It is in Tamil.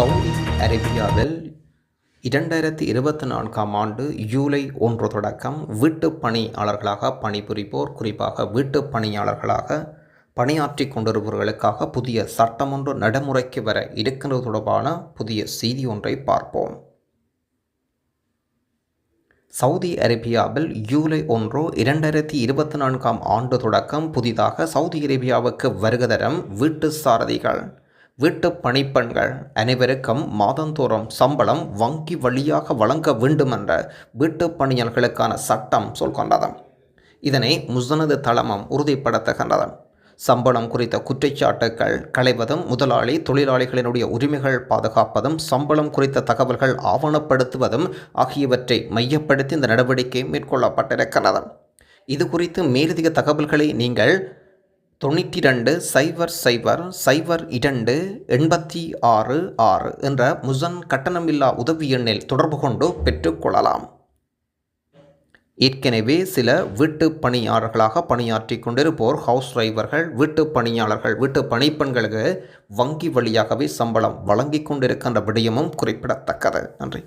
சவுதி அரேபியாவில் இரண்டாயிரத்தி இருபத்தி நான்காம் ஆண்டு ஜூலை ஒன்று தொடக்கம் வீட்டுப் பணியாளர்களாக பணிபுரிப்போர் குறிப்பாக வீட்டுப் பணியாளர்களாக பணியாற்றி கொண்டிருப்பவர்களுக்காக புதிய சட்டம் ஒன்று நடைமுறைக்கு வர இருக்கின்றது தொடர்பான புதிய செய்தி ஒன்றை பார்ப்போம். சவுதி அரேபியாவில் ஜூலை ஒன்று இரண்டாயிரத்தி இருபத்தி நான்காம் ஆண்டு தொடக்கம் புதிதாக சவுதி அரேபியாவுக்கு வருகதரம் வீட்டு சாரதிகள் வீட்டு பணிப்பெண்கள் அனைவருக்கும் மாதந்தோறும் சம்பளம் வங்கி வழியாக வழங்க வேண்டுமென்ற வீட்டு பணியாளர்களுக்கான சட்டம் சொல்கின்றது. இதனை முசனது தளமம் உறுதிப்படுத்துகின்றது. சம்பளம் குறித்த குற்றச்சாட்டுக்கள் களைவதும் முதலாளி தொழிலாளிகளினுடைய உரிமைகள் பாதுகாப்பதும் சம்பளம் குறித்த தகவல்கள் ஆவணப்படுத்துவதும் ஆகியவற்றை மையப்படுத்தி இந்த நடவடிக்கை மேற்கொள்ளப்பட்டிருக்கிறது இது குறித்து மேலதிக தகவல்களை நீங்கள் தொண்ணூற்றி ரெண்டு சைபர் சைபர் சைபர் இரண்டு எண்பத்தி ஆறு ஆறு என்ற முசன் கட்டணமில்லா உதவி எண்ணில் தொடர்பு கொண்டு பெற்றுக்கொள்ளலாம். ஏற்கனவே சில வீட்டு பணியாளர்களாக பணியாற்றி கொண்டிருப்போர் ஹவுஸ் டிரைவர்கள் வீட்டு பணியாளர்கள் வீட்டு பணிப்பெண்களுக்கு வங்கி வழியாகவே சம்பளம் வழங்கி கொண்டிருக்கின்ற விடயமும் குறிப்பிடத்தக்கது. நன்றி.